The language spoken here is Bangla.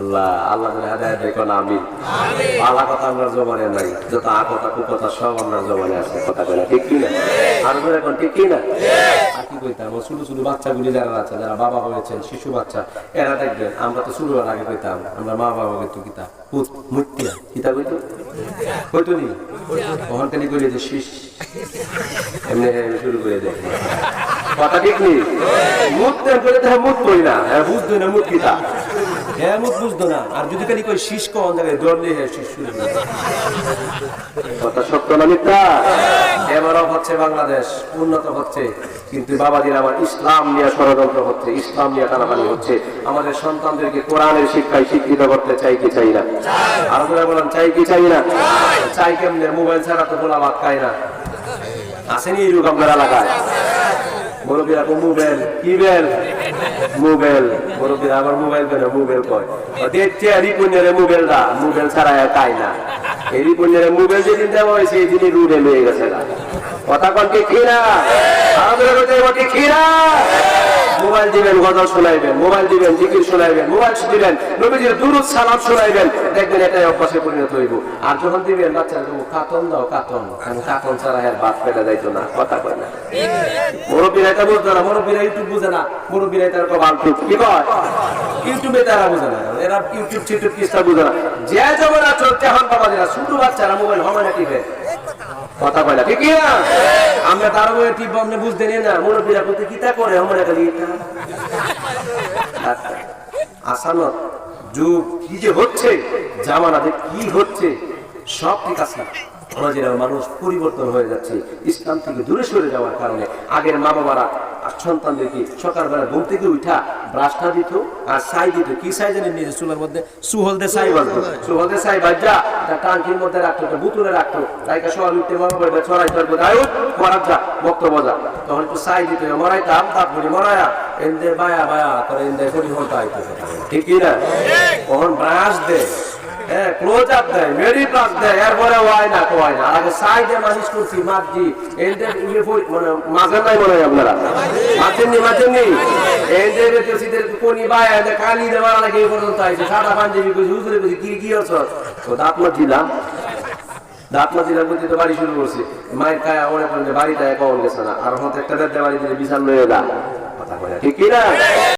আল্লাহ আল্লাহ হেদায়ত দেখো না আমি। পালা কথা আমরা জমানে নাই যত আ কথা কু কথা সব আমরা জমানে আছে কথা বলে ঠিক কি না? আর বলে এখন ঠিক কি না? আর কি কইতাম? ছোট ছোট বাচ্চাগুলি যারা আছে যারা বাবা হয়েছেন শিশু বাচ্চা এরা দেখবেন আমরা তো শুরু আগে কইতাম আমরা মা বাবা কইতো কিতা? পুত মুতিয়া কিতা কইতো? কইতো নি? কইলে যে এমনি শুরু করে দেয় কথা ঠিক নেই মুখ করে মুখ কই না? বুঝতো না মুখ কিতা? বুঝতো না। আর যদি খালি কই শীষ জায়গায় দৌড়লে শীষ শুরু কথা সত্য না মিথ্যা? ডেভেলপ হচ্ছে বাংলাদেশ উন্নত হচ্ছে। কিন্তু বাবাজির আমার ইসলাম নিয়ে ষড়যন্ত্র হচ্ছে ইসলাম নিয়ে টানাটানি হচ্ছে। আমাদের সন্তানদেরকে কোরআনের শিক্ষায় শিক্ষিত করতে চাই কি চাই না? আর বলেন চাই কি চাই না? চাই। কেমনে? মোবাইল ছাড়া তো বলা ভাত খায় না। আসেনি এই রূপ আপনার এলাকায়? কো মোবাইল কি বেল মোবাইল মুরব্বীরা আবার মোবাইল কেন মোবাইল কয়। দেখছে রিপনের মোবাইল দা মোবাইল ছাড়া তাই না। এই রিপনের মোবাইল যেদিন দেওয়া হয়েছে এই দিনই রুডে লয়ে গেছে না। কথা কন কি খিরা আমাদের কথা এবার কি খিরা মোবাইল দিবেন, গজল শোনাইবেন, মোবাইল দিবেন, জিকির শোনাইবেন, মোবাইল দিবেন, নবীজির দুরুদ সালাম শোনাইবেন, দেখবেন এটাই অভ্যাসে পরিণত হইব। আর যখন দিবেন, বাচ্চারা দেবো কাতন দাও, কাতন। কারণ কাতন ছাড়া এর বাদ পেলে যাইতো না, কথা কয় না। মুরব্বীরা এটা বুঝতো না, মুরব্বীরা ইউটিউব বুঝে না, মুরব্বীরা কি কয়? ইউটিউবে তারা বুঝে না, এরা ইউটিউব চিউটিউব কিস্তা বুঝে না। যে জমানা এখন বাবা শুধু বাচ্চারা মোবাইল হবে না টিপে। কথা কয় না, ঠিক না আমরা বইয়ে টিপ আপনি বুঝতে নিয়ে না মুরব্বীরা বলতে কিতা করে আমরা খালি। আচ্ছা, আসানত যুগ কি যে হচ্ছে জামানাতে কি হচ্ছে সব ঠিক আছে। সমাজের মানুষ পরিবর্তন হয়ে যাচ্ছে ইসলাম থেকে দূরে সরে যাওয়ার কারণে। আগের মা বাবারা সন্তানদেরকে সকালবেলা ঘুম থেকে উঠা ব্রাশটা দিত আর সাই দিত। কি সাই জানেন নিজের চুলের মধ্যে? সুহল দে সাই বাজতো। সুহল দে সাই বাজা এটা টাঙ্কির মধ্যে রাখতো এটা বুতুলে রাখতো। তাইকে সকাল উঠতে মা বাবা ছড়াই চলবো তাই মরার যা বক্তব্য যা তখন একটু সাই দিত মরাইতাম তারপরে মরায়া। এনদে বায়া বায়া করে এনদে হলটা আইতেছে। ঠিক কি না? কখন ব্রাশ দে হ্যাঁ ক্লোজ আপ দেয় মেরি প্লাস দেয় এরপরে ওয়াই না কোয়াই আর আগে সাইডে মালিশ করছি মাঝি এনদে ইয়ে মানে মাঝের নাই মনে হয় আপনারা। মাঝের নি এই যে বেতেছিদের কোনি বাই এনদে কালি দে মারা লাগে পর্যন্ত আইছে। সাদা পাঞ্জাবি কইছি হুজুরে কইছি কি কি হচ্ছে তো দাঁত মাজিলাম দাঁত মাজিলাম করতে তো বাড়ি শুরু করছি। মায়ের কায়া অনেক বাড়িটা কখন গেছে না। আর হতে একটা দিলে বিশাল কথা ঠিক কি না